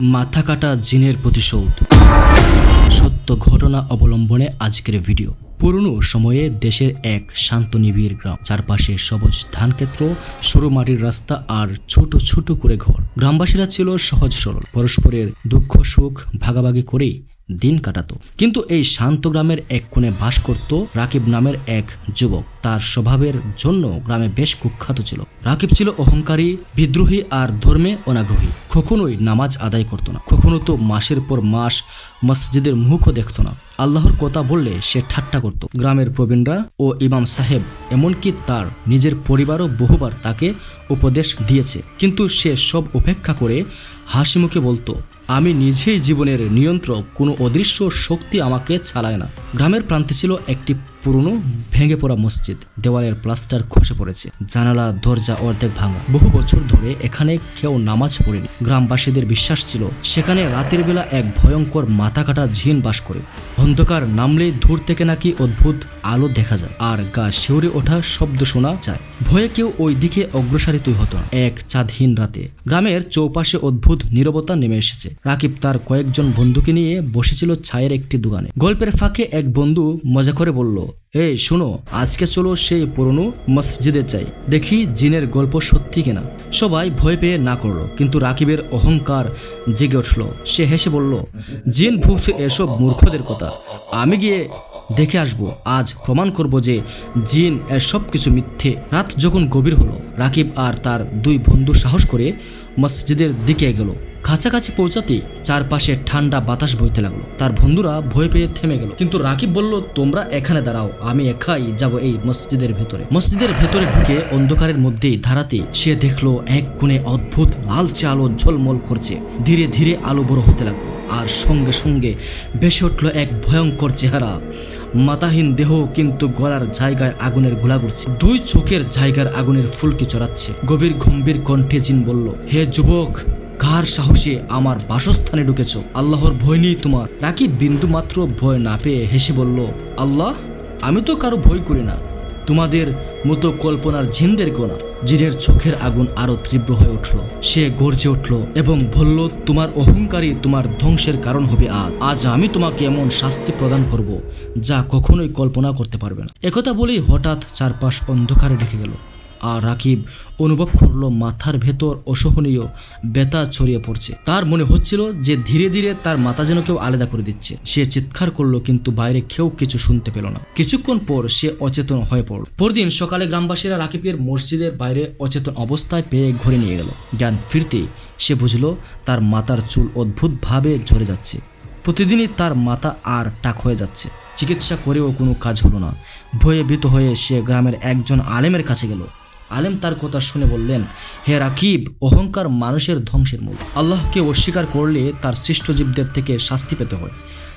মাথা কাটা জিনের প্রতিশোধ। সত্য ঘটনা অবলম্বনে আজকের ভিডিও। পুরনো সময়ে দেশের এক শান্ত নিবিড় গ্রাম। চারপাশে সবুজ ধানক্ষেত্র সরু মাটির রাস্তা আর ছোট ছোট করে ঘর। গ্রামবাসীরা ছিল সহজ সরল। পরস্পরের দুঃখ সুখ ভাগাভাগি করেই দিন কাটাতো। কিন্তু এই শান্ত গ্রামের এক কোণে বাস করত রাকিব নামের এক যুবক। তার স্বভাবের জন্য গ্রামে বেশ কুখ্যাত ছিল। রাকিব ছিল অহংকারী, বিদ্রোহী আর ধর্মে অনাগ্রহী। কখনোই নামাজ আদায় করত না। কখনো তো মাসের পর মাস মসজিদের মুখও দেখত না। আল্লাহর কথা বললে সে ঠাট্টা করত। গ্রামের প্রবীণরা ও ইমাম সাহেব, এমনকি তার নিজের পরিবারও বহুবার তাকে উপদেশ দিয়েছে। কিন্তু সে সব উপেক্ষা করে হাসি মুখে বলতো আমি নিজেই জীবনের নিয়ন্ত্রক, কোনো অদৃশ্য শক্তি আমাকে চালায় না। গ্রামের প্রান্তে ছিল একটি পুরনো ভেঙে পড়া মসজিদ। দেওয়ালের প্লাস্টার খসে পড়েছে, জানালা, দরজা অর্ধেক ভাঙা। বহু বছর ধরে এখানে কেউ নামাজ পড়েনি। গ্রামবাসীদের বিশ্বাস ছিল, সেখানে রাতের বেলা এক ভয়ঙ্কর মাথা কাটা ঝিন বাস করে। অন্ধকার নামলে দূর থেকে নাকি অদ্ভুত আলো দেখা যায়, আর গা শিউরে ওঠা শব্দ শোনা যায়। ভয়ে কেউ ওই দিকে অগ্রসারিতই হতো এক চাঁদহীন রাতে গ্রামের চৌপাশে অদ্ভুত নীরবতা নেমে এসেছে। রাকিব তার কয়েকজন বন্ধুকে নিয়ে বসেছিল ছায়ের একটি দোকানে। গল্পের ফাঁকে এক বন্ধু মজা করে বলল এই শোনো, আজকে চলো সেই পুরনো মসজিদে চাই দেখি জিনের গল্প সত্যি কিনা। সবাই ভয় পেয়ে না করল, কিন্তু রাকিবের অহংকার জেগে উঠল। সে হেসে বলল, জিন ভূত, এসব মূর্খদের কথা। আমি গিয়ে দেখে আসব। আজ প্রমাণ করব যে জিন এর সব কিছু মিথ্যে। রাত যখন গভীর হলো, রাকিব আর তার দুই বন্ধু সাহস করে মসজিদের দিকে গেল কাছাকাছি পৌঁছাতে চারপাশে ঠান্ডা বাতাস বইতে লাগল। তার বন্ধুরা ভয় পেয়ে থেমে গেল। কিন্তু রাকিব বলল, তোমরা এখানে দাঁড়াও, আমি একাই যাব এই মসজিদের ভেতরে। মসজিদের ভেতরে ঢুকে অন্ধকারের মধ্যেই ধারাতে সে দেখল, এক কোণে অদ্ভুত লালচে আলো ঝলমল করছে। ধীরে ধীরে আলো বড় হতে লাগল আর সঙ্গে সঙ্গে বেসে উঠল এক ভয়ঙ্কর চেহারা। মাতাহীন দেহ কিন্তু গলার জায়গায় আগুনের ঘোলা ঘুরছে। দুই চোখের জায়গার আগুনের ফুলকি চড়াচ্ছে। গভীর গম্ভীর কণ্ঠে জিন বলল, হে যুবক কার সাহসে আমার বাসস্থানে ঢুকেছ? আল্লাহর ভয় নেই তোমার। রাকিব বিন্দু মাত্র ভয় না পেয়ে হেসে বলল, আল্লাহ, আমি তো কারও ভয় করি না। তোমাদের মতো কল্পনার ঝিনদের কোনা জিনের চোখের আগুন আরও তীব্র হয়ে উঠল। সে গর্জে উঠল এবং বলল, তোমার অহংকারী তোমার ধ্বংসের কারণ হবে আজ। আজ আমি তোমাকে এমন শাস্তি প্রদান করব যা কখনোই কল্পনা করতে পারবে না। একথা বলেই হঠাৎ চারপাশ অন্ধকারে ঢেকে গেল। আর রাকিব অনুভব করল মাথার ভেতর অসহনীয় ব্যথা ছড়িয়ে পড়ছে। তার মনে হচ্ছিল যে ধীরে ধীরে তার মাথা যেন কেউ আলাদা করে দিচ্ছে। সে চিৎকার করল কিন্তু বাইরে কেউ কিছু শুনতে পেল না। কিছুক্ষণ পর সে অচেতন হয়ে পড়ল। পরদিন সকালে গ্রামবাসীরা রাকিবের মসজিদের বাইরে অচেতন অবস্থায় পেয়ে ঘরে নিয়ে গেল। জ্ঞান ফিরতেই সে বুঝলো তার মাথার চুল অদ্ভুতভাবে ঝরে যাচ্ছে। প্রতিদিনই তার মাথা আর টাক হয়ে যাচ্ছে। চিকিৎসা করেও কোনো কাজ হলো না। ভয়ে ভীত হয়ে সে গ্রামের একজন আলেমের কাছে গেল। আলেম তার কথা শুনে বললেন, হে রাকিব, অহংকার মানুষের ধ্বংসের মূল। আল্লাহকে অস্বীকার করলে তার সৃষ্টজীবদের থেকে শাস্তি পেতে হয়।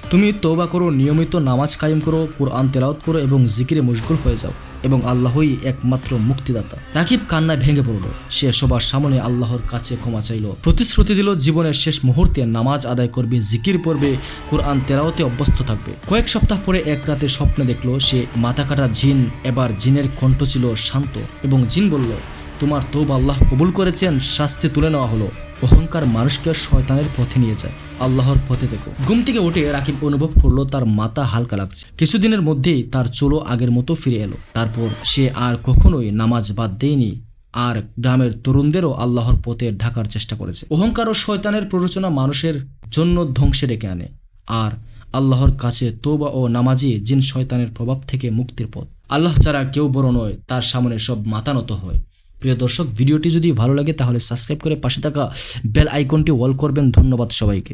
তুমি তৌবা করো, নিয়মিত নামাজ কায়েম করো, কোরআন তেলাওত করো এবং জিকিরে মুশগুল হয়ে যাও। এবং আল্লাহই একমাত্র মুক্তিদাতা। রাকিব কান্নায় ভেঙে পড়ল। সে সবার সামনে আল্লাহর কাছে ক্ষমা চাইল। প্রতিশ্রুতি দিল, জীবনের শেষ মুহূর্তে নামাজ আদায় করবে, জিকির পড়বে, কোরআন তেরাওতে অভ্যস্ত থাকবে। কয়েক সপ্তাহ পরে এক রাতে স্বপ্নে দেখল, সে মাথা কাটা জিন, এবার জিনের কণ্ঠ ছিল শান্ত এবং জিন বলল, তোমার তোব আল্লাহ কবুল করেছেন, শাস্তি তুলে নেওয়া হলো। অহংকার মানুষকে শয়তানের পথে নিয়ে যায়। আল্লাহর পথে দেখো। ঘুম থেকে উঠে রাকিব অনুভব করল তার মাথা হালকা লাগছে। কিছুদিনের মধ্যেই তার চুলো আগের মতো ফিরে এলো। তারপর সে আর কখনোই নামাজ বাদ দেয়নি। আর গ্রামের তরুণদেরও আল্লাহর পথে ঢাকার চেষ্টা করেছে। অহংকার ও শয়তানের প্ররোচনা মানুষের জন্য ধ্বংসে ডেকে আনে। আর আল্লাহর কাছে তোবা ও নামাজি জিন শয়তানের প্রভাব থেকে মুক্তির পথ। আল্লাহ ছাড়া কেউ বড় নয়, তার সামনে সব মাতানত হয়। প্রিয় দর্শক, ভিডিওটি যদি ভালো লাগে তাহলে সাবস্ক্রাইব করে পাশে থাকা বেল আইকনটি অল করবেন। ধন্যবাদ সবাইকে।